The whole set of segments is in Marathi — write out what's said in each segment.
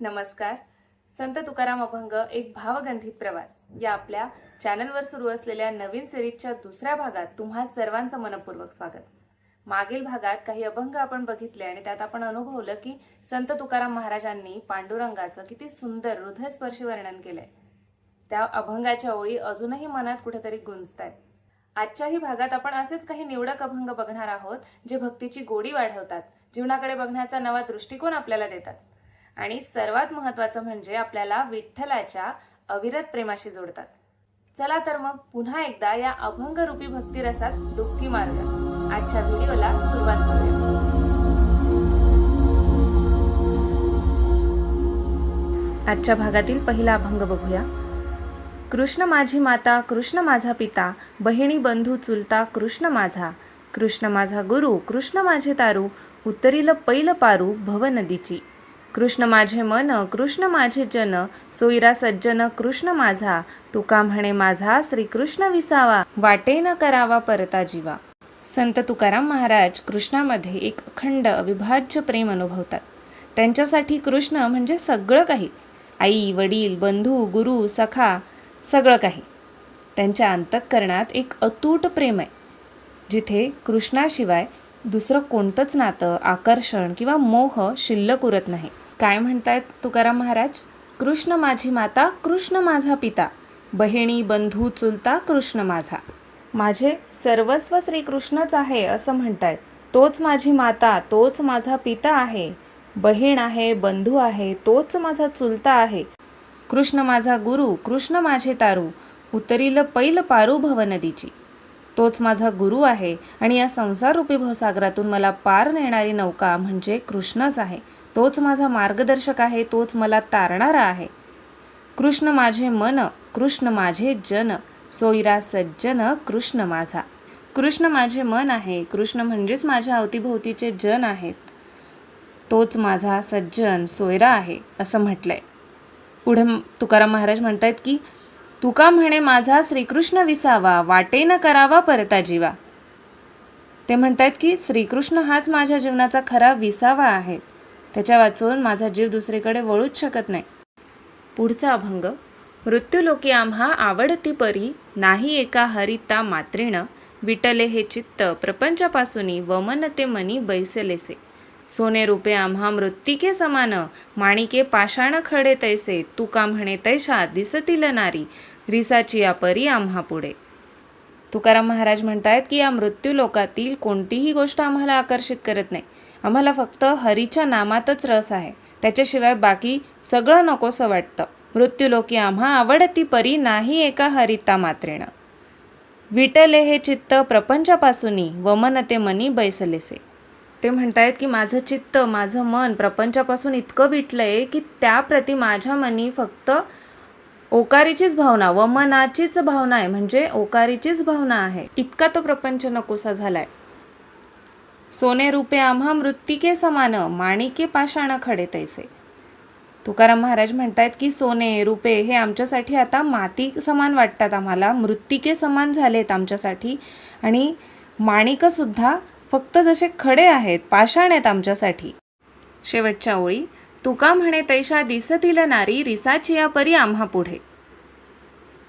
नमस्कार. संत तुकाराम अभंग एक भावगंधित प्रवास. या आपल्या चॅनलवर सुरू असलेल्या नवीन सिरीजच्या दुसऱ्या भागात तुम्हा सर्वांचं मनपूर्वक स्वागत. मागील भागात काही अभंग आपण बघितले आणि त्यात आपण अनुभवलं की संत तुकाराम महाराजांनी पांडुरंगाचं किती सुंदर हृदयस्पर्शी वर्णन केलंय. त्या अभंगाच्या ओळी अजूनही मनात कुठेतरी गुंजतायत. आजच्याही भागात आपण असेच काही निवडक अभंग बघणार आहोत जे भक्तीची गोडी वाढवतात जीवनाकडे बघण्याचा नवा दृष्टिकोन आपल्याला देतात. आणि सर्वात महत्वाचं म्हणजे आपल्याला विठ्ठलाच्या अविरत प्रेमाशी जोडतात. चला तर मग पुन्हा एकदा या अभंग रूपी भक्ती डुबकी मारूया. आजच्या व्हिडिओला सुरुवात करूया. आजच्या भागातील पहिला अभंग बघूया. कृष्ण माझी माता कृष्ण माझा पिता बहिणी बंधू चुलता कृष्ण माझा. कृष्ण माझा गुरु कृष्ण माझे तारू उत्तरील पैल पारू भव नदीची. कृष्ण माझे मन कृष्ण माझे जन सोयरा सज्जन कृष्ण माझा. तुका म्हणे माझा श्रीकृष्ण विसावा. वाटे न करावा परता जीवा. संत तुकाराम महाराज कृष्णामध्ये एक अखंड अविभाज्य प्रेम अनुभवतात. त्यांच्यासाठी कृष्ण म्हणजे सगळं काही. आई वडील बंधू गुरु सखा सगळं काही. त्यांच्या अंतःकरणात एक अतूट प्रेम आहे. जिथे कृष्णाशिवाय दुसरं कोणतंच नातं आकर्षण किंवा मोह शिल्लक उरत नाही. काय म्हणतायत तुकाराम महाराज? कृष्ण माझी माता कृष्ण माझा पिता. बहिणी बंधू चुलता कृष्ण माझा. माझे सर्वस्व श्रीकृष्णच आहे असं म्हणतायत. तोच माझी माता तोच माझा पिता आहे. बहीण आहे बंधू आहे तोच माझा चुलता आहे. कृष्ण माझा गुरु कृष्ण माझे तारू. उतरील पैल पारू भव नदीची तोच माझा गुरु आहे आणि या संसाररूपी भवसागरातून मला पार नेणारी नौका म्हणजे कृष्णच आहे. तोच माझा मार्गदर्शक आहे तोच मला तारणारा आहे. कृष्ण माझे मन कृष्ण माझे जन सोयरा सज्जन कृष्ण माझा. कृष्ण माझे मन आहे कृष्ण म्हणजेच माझ्या अवतीभोवतीचे जन आहेत. तोच माझा सज्जन सोयरा आहे असं म्हटलंय. पुढे तुकाराम महाराज म्हणतायत की तुका म्हणे माझा श्रीकृष्ण विसावा वाटेनं करावा परता जीवा. ते म्हणतात की श्रीकृष्ण हाच माझ्या जीवनाचा खरा विसावा आहे. त्याच्या वाचून माझा जीव दुसरीकडे वळूच शकत नाही. पुढचा अभंग मृत्यूलोकी आम्हा आवडती परी नाही एका हरिता मात्रेण विटले हे चित्त प्रपंचापासूनी वमन ते मनी बैसलेसे. सोने रूपे आम्हा मृत्तिके समान. माणिके पाषाण खडे तैसे तुका म्हणे तैशा दिसतील नारी. रिसाची या परी आम्हा पुढे. तुकाराम महाराज म्हणतायत की या मृत्यू लोकातील कोणतीही गोष्ट आम्हाला आकर्षित करत नाही. आम्हाला फक्त हरीच्या नामातच रस आहे. त्याच्याशिवाय बाकी सगळं नकोसं वाटतं. मृत्यूलोकी आम्हा आवडती परी नाही एका हरिता मात्रेनं. विटले हे चित्त प्रपंचापासूनी वमनते मनी बैसलेसे. ते म्हणतायत की माझं चित्त माझं मन प्रपंचापासून इतकं बिटलं आहे की त्याप्रती माझ्या मनी फक्त ओकारीचीच भावना व मनाचीच भावना आहे. म्हणजे ओकारीचीच भावना आहे. इतका तो प्रपंच नकोसा झाला आहे सोने रूपे आम्हा मृत्तिके समान माणिके पाषाण खडे तैसे. तुकाराम महाराज म्हणतायत की सोने रुपे हे आमच्यासाठी आता माती समान वाटतात आम्हाला मृत्तिके समान झालेत आमच्यासाठी. आणि माणिकंसुद्धा फक्त जसे खडे आहेत पाषाण आहेत आमच्यासाठी. शेवटच्या ओळी तुका म्हणे तैशा दिसतील नारी रिसाची या परी आम्हा पुढे.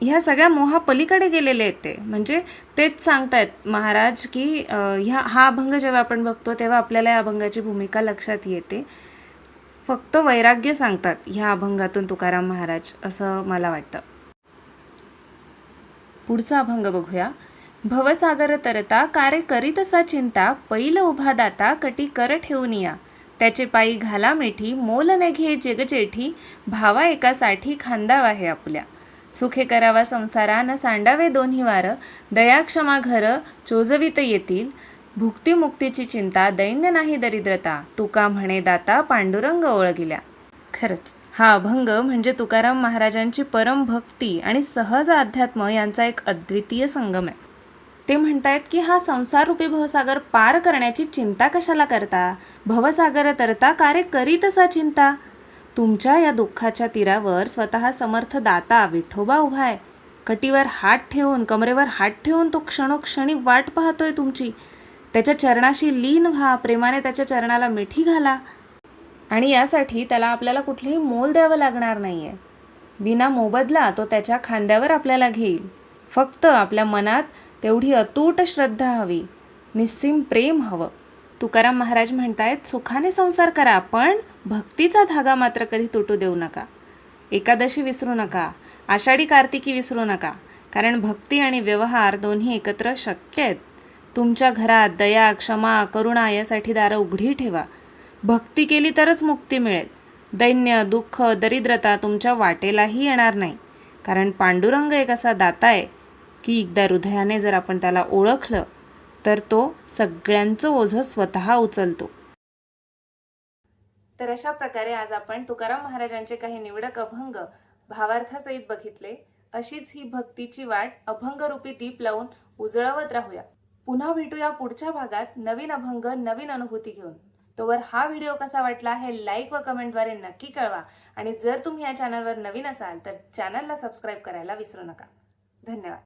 ह्या सगळ्या मोहा पलीकडे गेलेले आहेत ते. म्हणजे तेच सांगतायत महाराज की ह्या हा अभंग जेव्हा आपण बघतो तेव्हा आपल्याला या अभंगाची भूमिका लक्षात येते. फक्त वैराग्य सांगतात ह्या अभंगातून तुकाराम महाराज असं मला वाटतं. पुढचा अभंग बघूया. भवसागर तरता कारे करीतसा चिंता पैल उभा दाता कटी कर ठेवून या. त्याचे पायी घाला मिठी मोल न घे जगजेठी भावा एकासाठी खांदाव आहे आपल्या. सुखे करावा संसारा न सांडावे दोन्ही वार. दयाक्षमा घरं घर चोजवित येतील. भुक्तीमुक्तीची चिंता दैन्य नाही दरिद्रता. तुका म्हणे दाता पांडुरंग ओळगिल्या. खरंच हा अभंग म्हणजे तुकाराम महाराजांची परम भक्ती आणि सहज अध्यात्म यांचा एक अद्वितीय संगम आहे. ते म्हणतायत की हा संसाररूपी भवसागर पार करण्याची चिंता कशाला करता? भवसागर तरता कारे करीतसा चिंता? तुमच्या या दुःखाच्या तीरावर स्वतः समर्थ दाता विठोबा उभा आहे. कटीवर हात ठेवून कमरेवर हात ठेवून तो क्षणोक्षणी वाट पाहतोय तुमची. त्याच्या चरणाशी लीन व्हा प्रेमाने त्याच्या चरणाला मिठी घाला. आणि यासाठी त्याला आपल्याला कुठलेही मोल द्यावं लागणार नाही आहे विना मोबदला तो त्याच्या खांद्यावर आपल्याला घेईल. फक्त आपल्या मनात तेवढी अतूट श्रद्धा हवी. निस्सीम प्रेम हवं. तुकाराम महाराज म्हणतायत सुखाने संसार करा पण भक्तीचा धागा मात्र कधी तुटू देऊ नका. एकादशी विसरू नका. आषाढी कार्तिकी विसरू नका. कारण भक्ती आणि व्यवहार दोन्ही एकत्र शक्य आहेत. तुमच्या घरात दया क्षमा करुणा यासाठी दारं उघडी ठेवा. भक्ती केली तरच मुक्ती मिळेल. दैन्य दुःख दरिद्रता तुमच्या वाटेलाही येणार नाही. कारण पांडुरंग एक असा दाता आहे. की एकदा हृदयाने जर आपण त्याला ओळखलं तर तो सगळ्यांचं ओझं स्वतः उचलतो. तर अशा प्रकारे आज आपण तुकाराम महाराजांचे काही निवडक अभंग भावार्थासहित बघितले. अशीच ही भक्तीची वाट अभंगरूपी दीप लावून उजळवत राहूया. पुन्हा भेटूया पुढच्या भागात नवीन अभंग नवीन अनुभूती घेऊन. तोवर हा व्हिडिओ कसा वाटला हे लाईक व कमेंटद्वारे नक्की कळवा. आणि जर तुम्ही या चॅनलवर नवीन असाल तर चॅनलला सबस्क्राईब करायला विसरू नका. धन्यवाद.